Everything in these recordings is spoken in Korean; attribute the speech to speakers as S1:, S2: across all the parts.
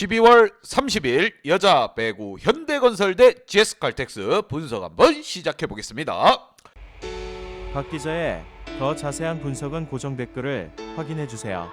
S1: 12월 30일 여자 배구 현대건설 대 GS칼텍스 분석 한번 시작해 보겠습니다.
S2: 박 기자의 더 자세한 분석은 고정 댓글을 확인해 주세요.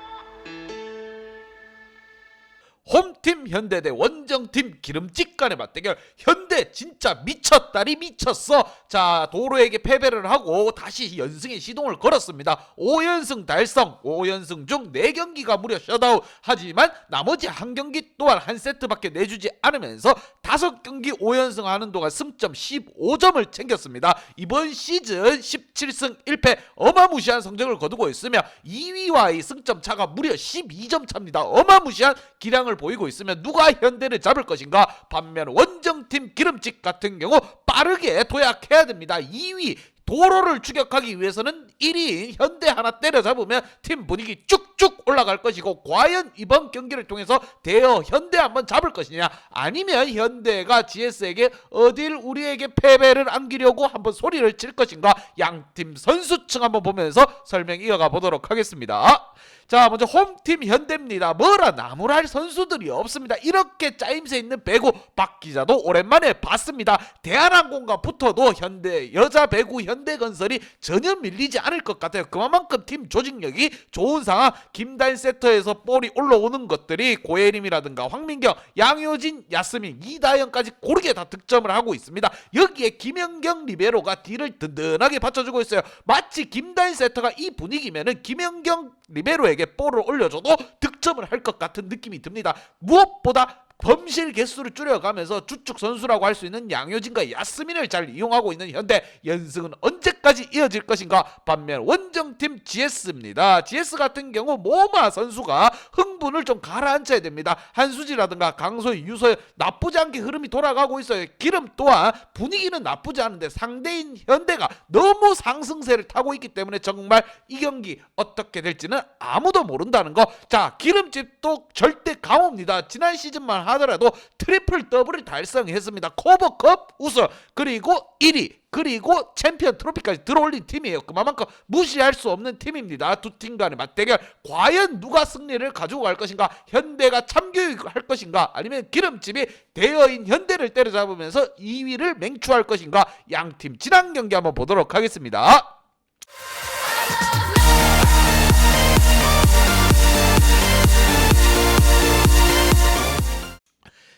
S1: 홈팀 현대 대 원정팀 기름집 간의 맞대결. 현대 진짜 미쳤다리 미쳤어. 자 도로에게 패배를 하고 다시 연승의 시동을 걸었습니다. 5연승 달성. 5연승 중 4경기가 무려 셧아웃. 하지만 나머지 한 경기 또한 한 세트밖에 내주지 않으면서 5경기 5연승 하는 동안 승점 15점을 챙겼습니다. 이번 시즌 17승 1패 어마무시한 성적을 거두고 있으며 2위와의 승점 차가 무려 12점 차입니다. 어마무시한 기량을 보이고 있으면 누가 현대를 잡을 것인가? 반면 원정팀 기름집 같은 경우 빠르게 도약해야 됩니다. 2위 도로를 추격하기 위해서는 1위인 현대 하나 때려잡으면 팀 분위기 쭉쭉 올라갈 것이고 과연 이번 경기를 통해서 대여 현대 한번 잡을 것이냐 아니면 현대가 GS에게 어딜 우리에게 패배를 안기려고 한번 소리를 칠 것인가 양팀 선수층 한번 보면서 설명 이어가 보도록 하겠습니다. 자 먼저 홈팀 현대입니다. 뭐라 나무랄 선수들이 없습니다. 이렇게 짜임새 있는 배구 박 기자도 오랜만에 봤습니다. 대한항공과 붙어도 현대 여자 배구 현대건설이 전혀 밀리지 않을 것 같아요. 그만큼 팀 조직력이 좋은 상황. 김단 세터에서 볼이 올라오는 것들이 고예림이라든가 황민경, 양효진, 야스민, 이다영까지 고르게 다 득점을 하고 있습니다. 여기에 김연경 리베로가 뒤를 든든하게 받쳐주고 있어요. 마치 김단 세터가 이 분위기면은 김연경 리베로에게 볼을 올려줘도 득점을 할 것 같은 느낌이 듭니다. 무엇보다 범실 개수를 줄여가면서 주축 선수라고 할 수 있는 양효진과 야스민을 잘 이용하고 있는 현대. 연승은 언제까지 이어질 것인가? 반면 원정팀 GS입니다. GS 같은 경우 모마 선수가 흥분을 좀 가라앉혀야 됩니다. 한수지라든가 강소희 유소연 나쁘지 않게 흐름이 돌아가고 있어요. 기름 또한 분위기는 나쁘지 않은데 상대인 현대가 너무 상승세를 타고 있기 때문에 정말 이 경기 어떻게 될지는 아무도 모른다는 거 자 기름집도 절대 강호입니다. 지난 시즌만 하더라도 트리플 더블을 달성했습니다. 커버컵 우승 그리고 1위 그리고 챔피언 트로피까지 들어올린 팀이에요. 그만큼 무시할 수 없는 팀입니다. 두 팀 간의 맞대결 과연 누가 승리를 가지고 갈 것인가? 현대가 참교육을 할 것인가? 아니면 기름집이 대여인 현대를 때려잡으면서 2위를 맹추할 것인가? 양팀 지난 경기 한번 보도록 하겠습니다.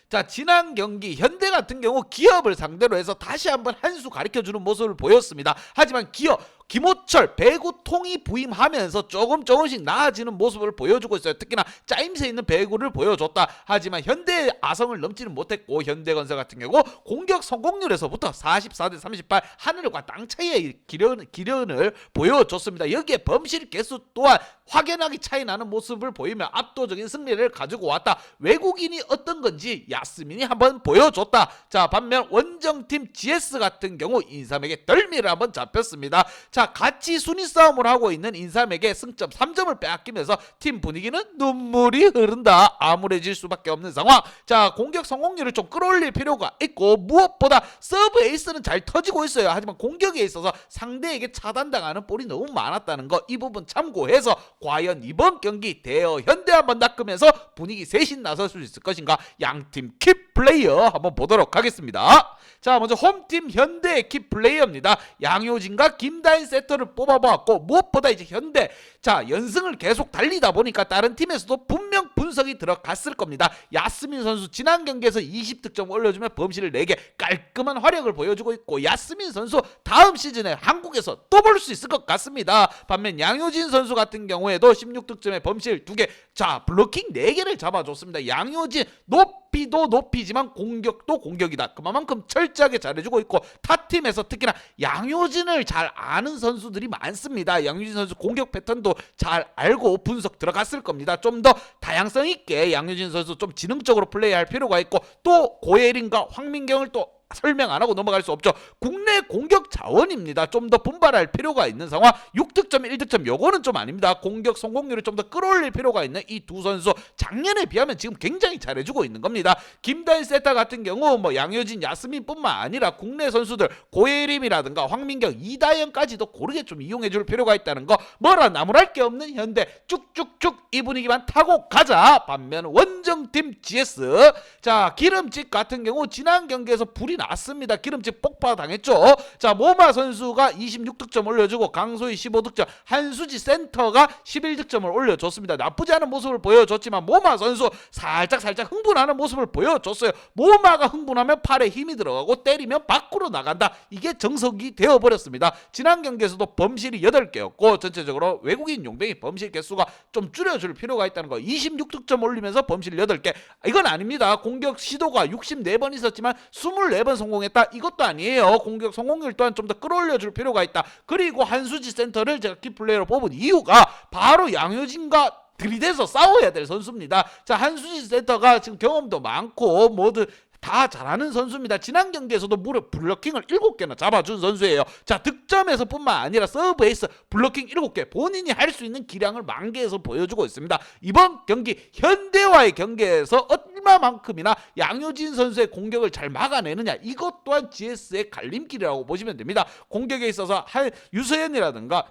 S1: 자 지난 경기 현대 같은 경우 기업을 상대로 해서 다시 한번 한 수 가르쳐 주는 모습을 보였습니다. 하지만 기업 김호철 배구 통이 부임하면서 조금 조금씩 나아지는 모습을 보여주고 있어요. 특히나 짜임새 있는 배구를 보여줬다. 하지만 현대 아성을 넘지는 못했고 현대건설 같은 경우 공격 성공률에서부터 44 대 38 하늘과 땅 차이의 기련, 기련을 보여줬습니다. 여기에 범실 개수 또한 확연하게 차이 나는 모습을 보이며 압도적인 승리를 가지고 왔다. 외국인이 어떤 건지 야스민이 한번 보여줬다. 자 반면 원정팀 GS 같은 경우 인삼에게 덜미를 한번 잡혔습니다. 자 같이 순위 싸움을 하고 있는 인삼에게 승점 3점을 빼앗기면서 팀 분위기는 눈물이 흐른다. 암울해질 수밖에 없는 상황. 자 공격 성공률을 좀 끌어올릴 필요가 있고 무엇보다 서브 에이스는 잘 터지고 있어요. 하지만 공격에 있어서 상대에게 차단당하는 볼이 너무 많았다는 거 이 부분 참고해서 과연 이번 경기 대여 현대 한번 낚으면서 분위기 셋인 나설 수 있을 것인가 양팀 킵 플레이어 한번 보도록 하겠습니다. 자 먼저 홈팀 현대의 킵 플레이어입니다. 양효진과 김다인 세터를 뽑아보았고 무엇보다 이제 현대 자 연승을 계속 달리다 보니까 다른 팀에서도 분명 분석이 들어갔을 겁니다. 야스민 선수 지난 경기에서 20득점 올려주며 범실을 4개 깔끔한 활약을 보여주고 있고 야스민 선수 다음 시즌에 한국에서 또 볼 수 있을 것 같습니다. 반면 양효진 선수 같은 경우에도 16득점에 범실 2개 자 블로킹 4개를 잡아줬습니다. 양효진 높 이도 높이지만 공격도 공격이다. 그만큼 철저하게 잘해주고 있고 타 팀에서 특히나 양효진을 잘 아는 선수들이 많습니다. 양효진 선수 공격 패턴도 잘 알고 분석 들어갔을 겁니다. 좀 더 다양성 있게 양효진 선수 좀 지능적으로 플레이할 필요가 있고 또 고예린과 황민경을 또 설명 안 하고 넘어갈 수 없죠. 국내 공격 자원입니다. 좀 더 분발할 필요가 있는 상황. 6득점, 1득점 요거는 좀 아닙니다. 공격 성공률을 좀 더 끌어올릴 필요가 있는 이 두 선수 작년에 비하면 지금 굉장히 잘해주고 있는 겁니다. 김다인 세타 같은 경우 뭐 양효진, 야스민뿐만 아니라 국내 선수들 고예림이라든가 황민경, 이다현까지도 고르게 좀 이용해줄 필요가 있다는 거 뭐라 나무랄 게 없는 현대 쭉쭉쭉 이 분위기만 타고 가자. 반면 원정팀 GS 자 기름집 같은 경우 지난 경기에서 불이 났습니다. 기름집 폭파 당했죠. 자 모마 선수가 26득점 올려주고 강소희 15득점, 한수지 센터가 11득점을 올려줬습니다. 나쁘지 않은 모습을 보여줬지만 모마 선수 살짝 살짝 흥분하는 모습을 보여줬어요. 모마가 흥분하면 팔에 힘이 들어가고 때리면 밖으로 나간다. 이게 정석이 되어버렸습니다. 지난 경기에서도 범실이 8개였고 전체적으로 외국인 용병이 범실 개수가 좀 줄여줄 필요가 있다는 거. 26득점 올리면서 범실 8개. 이건 아닙니다. 공격 시도가 64번 있었지만 24번 성공했다. 이것도 아니에요. 공격 성공률 또한 좀 더 끌어올려줄 필요가 있다. 그리고 한수지 센터를 제가 키플레이로 뽑은 이유가 바로 양효진과 들이대서 싸워야 될 선수입니다. 자 한수지 센터가 지금 경험도 많고 모두 다 잘하는 선수입니다. 지난 경기에서도 무려 블러킹을 7개나 잡아준 선수예요. 자 득점에서뿐만 아니라 서브 에이스 블러킹 7개 본인이 할 수 있는 기량을 만개해서 보여주고 있습니다. 이번 경기 현대와의 경기에서 얼마만큼이나 양효진 선수의 공격을 잘 막아내느냐 이것 또한 GS의 갈림길이라고 보시면 됩니다. 공격에 있어서 할 유서연이라든가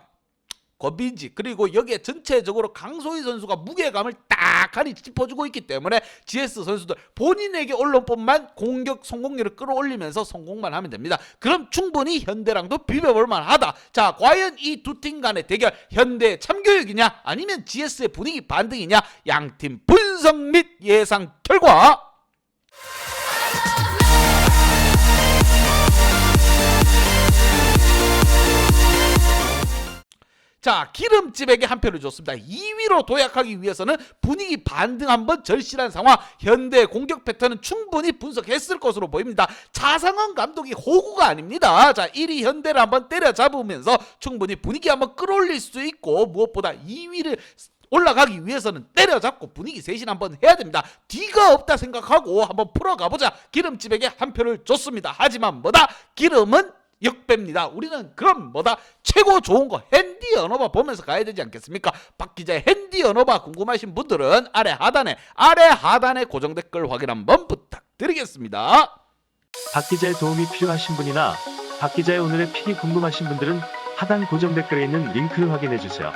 S1: 권빈지 그리고 여기에 전체적으로 강소희 선수가 무게감을 딱하니 짚어주고 있기 때문에 GS 선수들 본인에게 언론법만 공격 성공률을 끌어올리면서 성공만 하면 됩니다. 그럼 충분히 현대랑도 비벼볼 만 하다. 자 과연 이 두 팀 간의 대결 현대 참교육이냐 아니면 GS의 분위기 반등이냐 양팀 분석 및 예상 결과 자 기름집에게 한 표를 줬습니다. 2위로 도약하기 위해서는 분위기 반등 한번 절실한 상황 현대 공격 패턴은 충분히 분석했을 것으로 보입니다. 차상원 감독이 호구가 아닙니다. 자 1위 현대를 한번 때려잡으면서 충분히 분위기 한번 끌어올릴 수 있고 무엇보다 2위를 올라가기 위해서는 때려잡고 분위기 쇄신 한번 해야 됩니다. 뒤가 없다 생각하고 한번 풀어가보자. 기름집에게 한 표를 줬습니다. 하지만 뭐다? 기름은 역배입니다. 우리는 그럼 뭐다? 최고 좋은 거 핸디 언어바 보면서 가야 되지 않겠습니까? 박 기자의 핸디 언어바 궁금하신 분들은 아래 하단에 아래 하단에 고정 댓글 확인 한번 부탁드리겠습니다.
S3: 박 기자의 도움이 필요하신 분이나 박 기자의 오늘의 픽이 궁금하신 분들은 하단 고정 댓글에 있는 링크를 확인해 주세요.